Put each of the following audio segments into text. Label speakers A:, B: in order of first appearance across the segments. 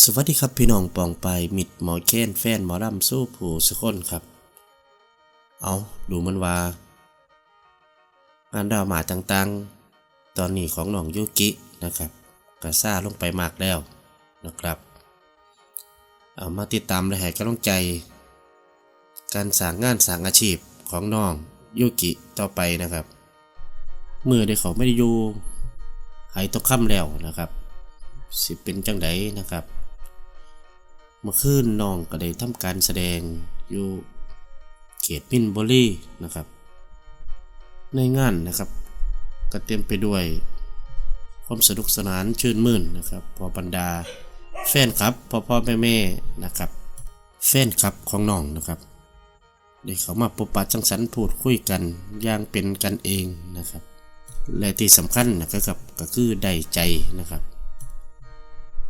A: สวัสดีครับพี่น้องปองไปมิดหมอเคนแฟนหมอลำสู้ผู้สุคนครับ เอาดูมันว่า งานดาวหมาต่างๆ ตอนนี้ของน้องยุกินะครับกระซ่าลงไปมากแล้วนะครับ เอามาติดตามและให้กำลังใจ การสร้างงานสร้างอาชีพของน้องยุกิต่อไปนะครับเมื่อได้เขาไม่ได้อยู่หายตกค่ำแล้วนะครับสิเป็นจังไดนะครับ เมื่อคืนน้องก็ได้ทำการแสดงอยู่เขตมินบุรีนะครับ ในงานนะครับ ก็เต็มไปด้วยความสนุกสนานชื่นมื่นนะครับพอบรรดาแฟนครับพ่อพ่อแม่แม่นะครับ แฟนครับของน้องนะครับได้เขามาพบปะจังสรรพูดคุยกันอย่างเป็นกันเองนะครับ และที่สำคัญนะครับก็คือได้ใจนะครับ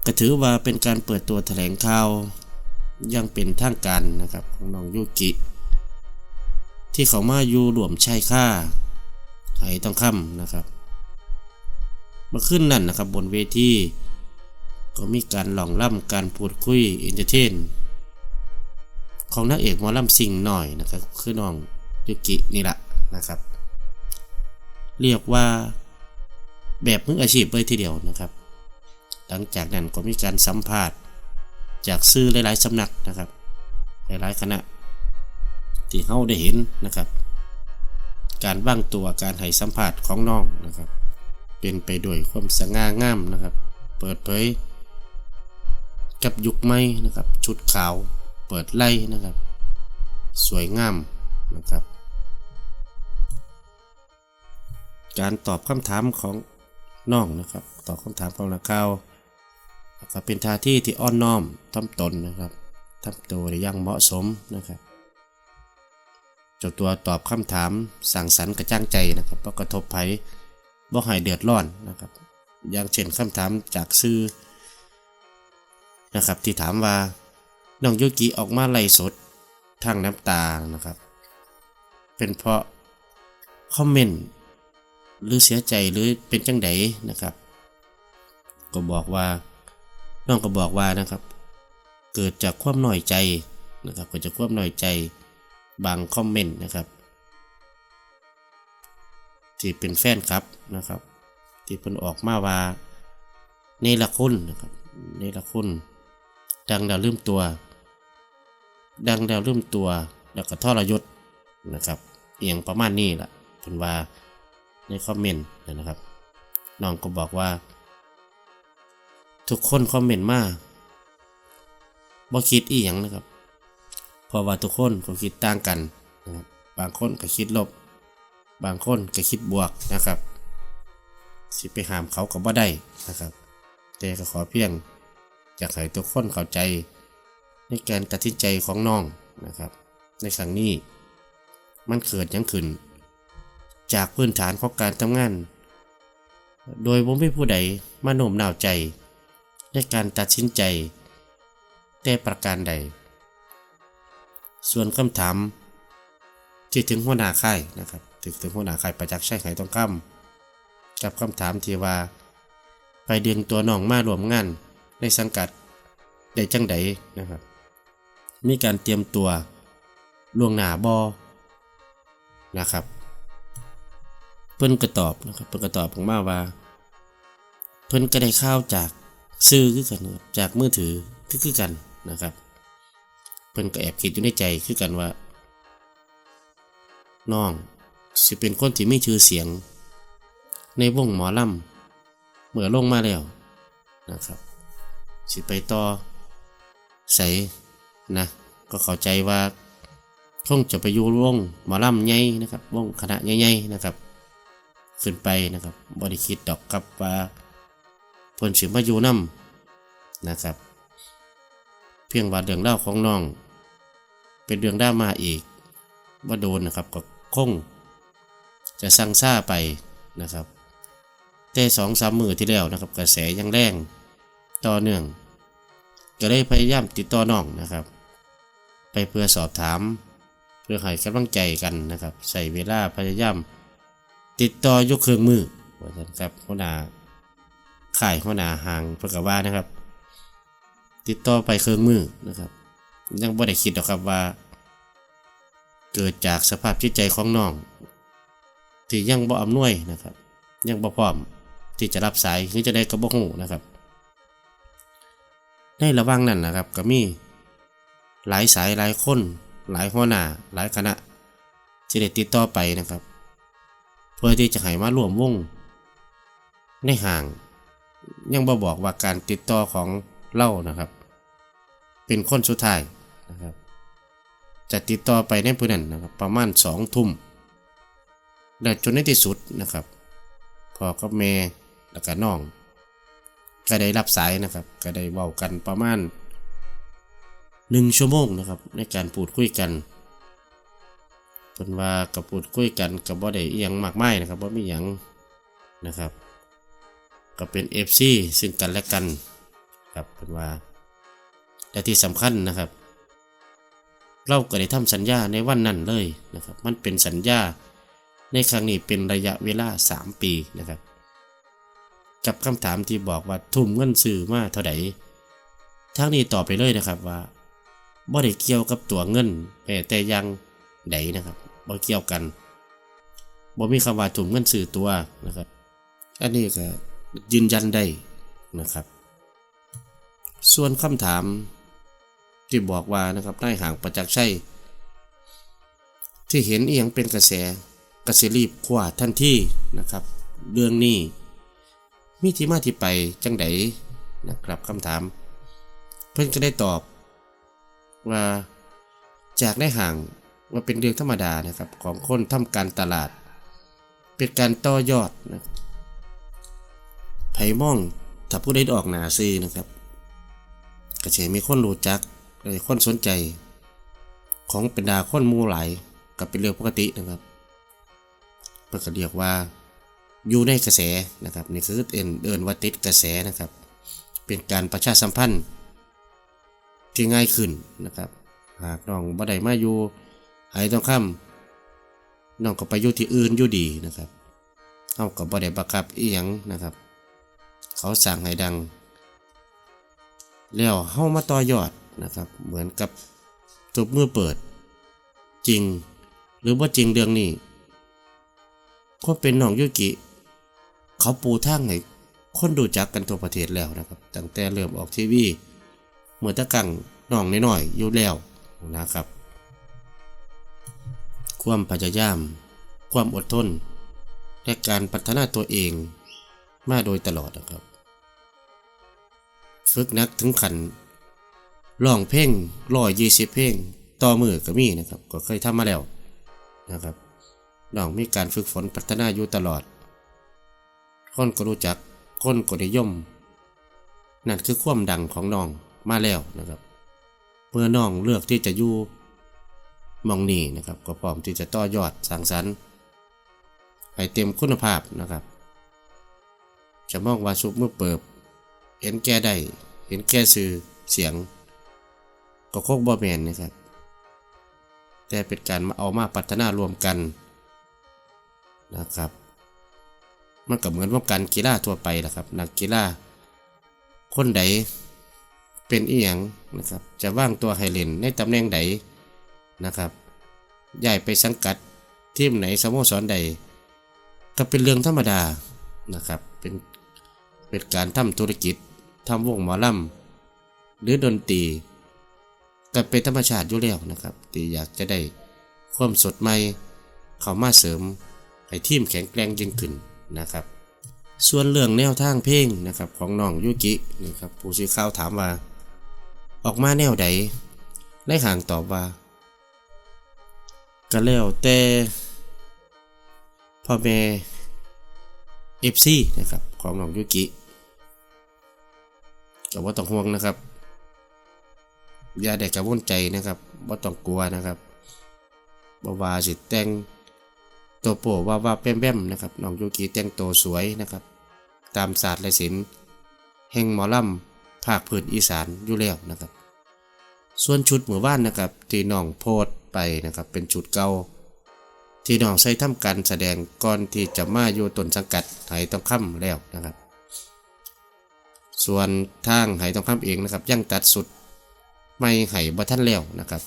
A: ก็ถือว่าเป็นการเปิดตัวแถลงข่าวยังเป็นทางการนะครับของน้องยูกิ ที่เขามาอยู่รวมชายค่าไหต้องคำนะครับมื่อขึ้นนั่นนะครับบนเวทีก็มีการหลองล่ำการพูดคุยเอนเตอร์เทนของนักเอกมอล่ำสิงหน่อยนะครับ คือน้องยูกินี่แหละนะครับ เรียกว่าแบบมืออาชีพเลยทีเดียวนะครับ หลังจากนั้นก็มีการสัมภาษณ์จากซื้อหลายๆสำนักนะครับ หลายๆคณะ ที่เขาได้เห็นนะครับ การบ้างตัวการให้สัมภาษณ์ของน้องนะครับ เป็นไปด้วยความสง่างามนะครับ เปิดเผย กับยุคใหม่นะครับ ชุดขาว เปิดไล่นะครับ สวยงามนะครับ การตอบคำถามของน้องนะครับ ตอบคำถามของนักข่าว ก็เป็นท่าที่ที่อ่อนน้อมทำตนนะครับทำตัวได้อย่างเหมาะสมนะครับจ้าตัวตอบคำถามสั่งสรรกระจ้างใจนะครับเพราะกระทบภัยบ่ให้เดือดร้อนนะครับ อย่างเช่นคำถามจากซื้อนะครับ ที่ถามว่าน้องโยกิออกมาไล่สดทางน้ำตานะครับ เป็นเพราะคอมเมนต์หรือเสียใจหรือเป็นจังไดนะครับ ก็บอกว่า น้องก็บอกว่านะครับ เกิดจากความหน่อยใจนะครับเกิดจากความหน่อยใจบางคอมเมนต์นะครับที่เป็นแฟนครับนะครับ ที่เพิ่นออกมาว่าในละคุณนะครับในละคุณดังดาวลืมตัว ดังดาวลืมตัว แล้วก็ทรยศนะครับเอียงประมาณนี้แหละเพิ่นว่าในคอมเมนต์นะครับน้องก็บอกว่า ทุกคนคอมเมนต์มาบ่คิดอีหยังนะครับ เพราะว่าทุกคนก็คิดต่างกันนะครับบางคนก็คิดลบ บางคนก็คิดบวกนะครับ สิไปห้ามเขาก็บ่ได้นะครับ แต่ก็ขอเพียงอยากให้ทุกคนเข้าใจ ในการตัดสินใจของน้องนะครับ ในครั้งนี้มันเกิดยังขึ้น จากพื้นฐานของการทำงาน โดยผมไม่ผู้ใดมาโน้มน้าวใจ ในการตัดสินใจ แต่ประการใด ส่วนคำถาม ที่ถึงหัวหน้าค่ายนะครับถึงถึงหัวหน้าค่ายประจักษ์ชัยไหต้องคำกับคำถามที่ว่า ไปดึงตัวน้องมารวมงาน ในสังกัดได้จังใดนะครับ มีการเตรียมตัวล่วงหน้าบอนะครับเพิ่นก็ตอบนะครับเพิ่นก็ตอบผมมาว่า เพิ่นก็ได้ข้าวจาก ซื้อคือกันจากมือถือคือคือกันนะครับ เพิ่นก็แอบคิดอยู่ในใจคือกันว่าน้องสิเป็นคนที่มีชื่อเสียง ในวงหมอลำเมื่อลงมาแล้วนะครับ สิไปต่อใสนะก็เข้าใจว่าคงจะไปอยู่วงหมอลำใหญ่นะครับวงคณะใหญ่ๆนะครับ ขึ้นไปนะครับบริคิดดอกครับว่าเพิ่นสิมาอยู่นํ นะครับ เพียงว่าเรื่องเล่าของน้อง เป็นเรื่องด้ามาอีกว่าโดนนะครับก็คงจะสั่งซ่าไปนะครับ แต่สองสามมือที่แล้วนะครับ กระแสยังแรงต่อเนื่องก็ได้พยายามติดต่อน้องนะครับ ไปเพื่อสอบถาม เพื่อให้กำลังใจกันนะครับใส่เวลาพยายามติดต่อยกเครื่องมือว่าซั่นครับหัวหน้าข่ายหัวหน้าห่างเพื่อกว่านะครับ ติดต่อไปเครื่องมือนะครับ ยังบ่ได้คิดหรอกครับว่า เกิดจากสภาพจิตใจของน้องที่ยังบ่อำนวยนะครับ ยังบ่พร้อมที่จะรับสายหรือจะได้กระบอกหูนะครับ ในระว่างนั้นนะครับก็มีหลายสายหลายคน หลายหัวหน้าหลายคณะที่ได้ติดต่อไปนะครับ เพื่อที่จะให้มาร่วมวงในห่าง ยังบ่บอกว่าการติดต่อของ เล่านะครับ เป็นคนสุดท้ายนะครับ จะติดต่อไปในพื้นนั้นนะครับ ประมาณสองทุ่มและจนในที่สุดนะครับพอกับแม่แล้วก็น้อง ก็ได้รับสายนะครับ ก็ได้เว้ากันประมาณหนึ่งชั่วโมงนะครับ ในการพูดคุยกันเพิ่นว่ากับพูดคุยกันกับบ่ได้อีหยังมากมายนะครับบ่มีหยังนะครับ ก็เป็น FC ซึ่งกันและกัน ครับเพิ่นว่า และที่สำคัญนะครับ เราก็ได้ทำสัญญาในวันนั้นเลยนะครับ มันเป็นสัญญาในครั้งนี้เป็นระยะเวลา 3 ปีนะครับ กับคำถามที่บอกว่าทุ่มเงินซื้อมาเท่าไหร่ทางนี้ตอบไปเลยนะครับว่าบ่ได้เกี่ยวกับตัวเงินแม้แต่ยังใดนะครับบ่เกี่ยวกันบ่มีคำว่าทุ่มเงินซื้อตัวนะครับ อันนี้ก็ยืนยันได้นะครับ ส่วนคำถาม ที่บอกว่านะครับนายห่างประจักษ์ชัยที่เห็นเอียงเป็นกระแสกระสิรีบคว้าทันทีนะครับ เรื่องนี้มีที่มาที่ไปจังไดนะครับคำถาม เพื่อนก็ได้ตอบ ว่าจากได้ห่างว่าเป็นเรื่องธรรมดานะครับของคนทำการตลาด เป็นการต่อยอดนะไผ่มองถ้าผู้ใดออกหนาซื้อนะครับ ก็จะมีคนรู้จักเลยคนสนใจ ของเป็นดาคนมูหลายกับเป็นเรื่องปกตินะครับเพื่อเรียกว่าอยู่ในกระแสนะครับนี่คือเอ็นเดินว่าติดกระแสนะครับ เป็นการประชาสัมพันธ์ ที่ง่ายขึ้นนะครับ หากน้องบ่ได้มาอยู่หายต้องคำน้องก็ไปอยู่ที่อื่นอยู่ดีนะครับเอาก็บ่ได้บังคับอีหยังนะครับ เขาสั่งให้ดัง แล้วเฮามาต่อยอดนะครับ เหมือนกับทุบมือเปิด จริง หรือว่าจริงเรื่องนี้ก็เป็นน้องยุกิ เขาปูทางให้คนดูจักกันทั่วประเทศแล้วนะครับ ตั้งแต่เริ่มออกทีวีเมื่อตะกังน้องน้อยๆอยู่แล้วนะครับ ความพยายาม ความอดทน และการพัฒนาตัวเองมาโดยตลอดนะครับ ฝึกนักถึงขันร้องเพลงร้อยยี่สิบเพลงต่อมือก็มีนะครับ ก็เคยทำมาแล้วนะครับน้องมีการฝึกฝนพัฒนาอยู่ตลอด คนก็รู้จัก คนก็นิยมนั่นคือความดังของน้องมาแล้วนะครับ เมื่อน้องเลือกที่จะอยู่มองนี่นะครับ ก็พร้อมที่จะต่อยอดสร้างสรรค์ให้เต็มคุณภาพนะครับ จะมองว่าซุปมือเปิบ เห็นแก่ได้เห็นแก่สื่อเสียง ก็โคกบ่แมนนะครับ แต่เป็นการมาเอามาพัฒนารวมกันนะครับ มันก็เหมือนว่าการกีฬาทั่วไปแหละครับ นักกีฬาคนใดเป็นอีหยังนะครับ จะว่างตัวให้เล่นในตำแหน่งใดนะครับย้ายไปสังกัดทีมไหนสโมสรใด ก็เป็นเรื่องธรรมดานะครับ เป็นเป็นการทำธุรกิจ ทำวงหมอลำหรือดนตรีก็เป็นธรรมชาติอยู่แล้วนะครับที่อยากจะได้ความสดใหม่เข้ามาเสริมให้ทีมแข็งแกร่งยิ่งขึ้นนะครับ ส่วนเรื่องแนวทางเพลงนะครับของน้องยุกินะครับผู้สื่อข่าวถามว่า ออกมาแนวใดได้ห่างตอบว่าก็แล้วแต่พ่อแม่เอฟซีนะครับของน้องยุกิ ก็ว่าต้องห่วงนะครับอย่าได้กังวลใจนะครับว่าต้องกลัวนะครับบ่ว่าสิแต่งตัวโปว่าว่าแป้มแป้มๆนะครับน้องยูกิแต่งตัวสวยนะครับ ตามศาสตร์และศิลป์แห่งหมอลำภาคพื้นอีสานอยู่แล้วนะครับ ส่วนชุดหมู่บ้านนะครับ ที่น้องโพสต์ไปนะครับ เป็นชุดเก่าที่น้องใช้ทำการแสดงก่อนที่จะมาอยู่ตนสังกัดไห้ต้องค่ำแล้วนะครับ ส่วนทางไหทองคำเองนะครับยังตัดสุดไม่ไหบัทันแล้วนะครับ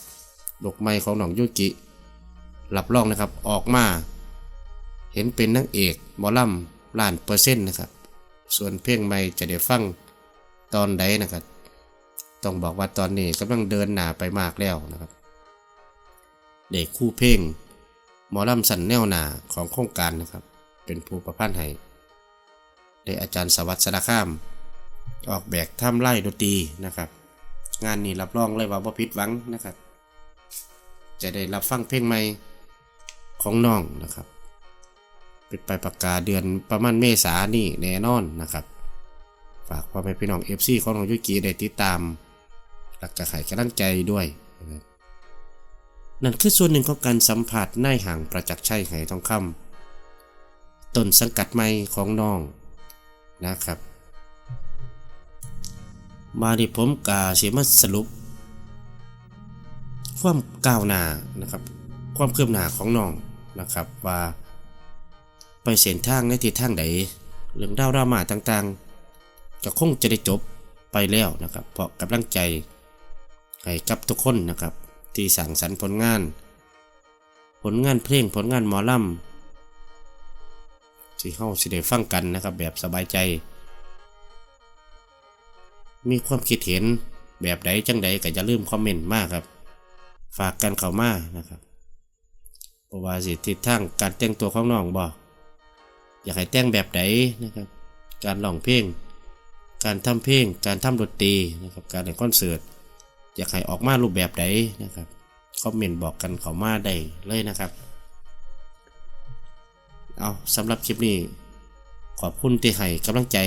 A: ดอกไม้ของหนองยุกิรับรองนะครับออกมา เห็นเป็นนางเอกหมอลำล้านเปอร์เซ็นต์นะครับ ส่วนเพลงใหม่จะได้ฟังตอนใดนะครับ ต้องบอกว่าตอนนี้กำลังเดินหน้าไปมากแล้วนะครับ เด็กคู่เพลงหมอลำสันแนวหนาของโครงการนะครับ เป็นผู้ประพันธ์ให้ได้อาจารย์สวัสดิ์สารคาม ออกแบบทำไล่ดนตรีนะครับ งานนี้รับรองเลยว่าบ่ผิดหวังนะครับ จะได้รับฟังเพลงใหม่ของน้องนะครับเป็นไปประกาศเดือนประมาณเมษานี่แน่นอนนะครับฝากพ่อแม่พี่น้องเอฟซีของน้องยุกิได้ติดตามหลักกระไขกำลังใจด้วย นั่นคือส่วนหนึ่งของการสัมผัสนายห่างประจักษ์ชัยไหทองคำต้นสังกัดใหม่ของน้องนะครับ มาดิผมกาเสียมาสรุป ความก้าวหน้านะครับ ความเคืบหน้าของน้องนะครับว่า ไปเส้นทางในทิศทางใดเรื่องดาวรามาต่างๆก็คงจะได้จบไปแล้วนะครับ เพราะกำลังใจให้กับทุกคนนะครับ ที่สั่งสรรผลงาน ผลงานเพลงผลงานหมอลำที่เฮาสิได้ฟังกันนะครับ แบบสบายใจ มีความคิดเห็นแบบใดจังใดก็อย่าลืมคอมเมนต์มากครับ ฝากกันเข้ามานะครับเพราะว่าสิทิศทางการแต่งตัวของน้องบ่อยากให้แต่งแบบใดนะครับ การร้องเพลง การทำเพลง การทำดนตรีนะครับ การเล่นคอนเสิร์ตอยากให้ออกมารูปแบบใดนะครับคอมเมนต์บอกกันเข้ามาได้เลยนะครับ เอาสำหรับคลิปนี้ ขอบคุณที่ให้กำลังใจ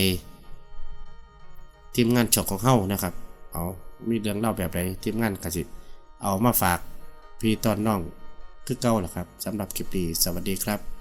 A: ทีมงานช่องของเฮานะครับ เอามีเรื่องเล่าแบบไรทีมงานกสิเอามาฝากพี่ตอนน้องคือเก่าแหละครับสำหรับคลิปนี้สวัสดีครับ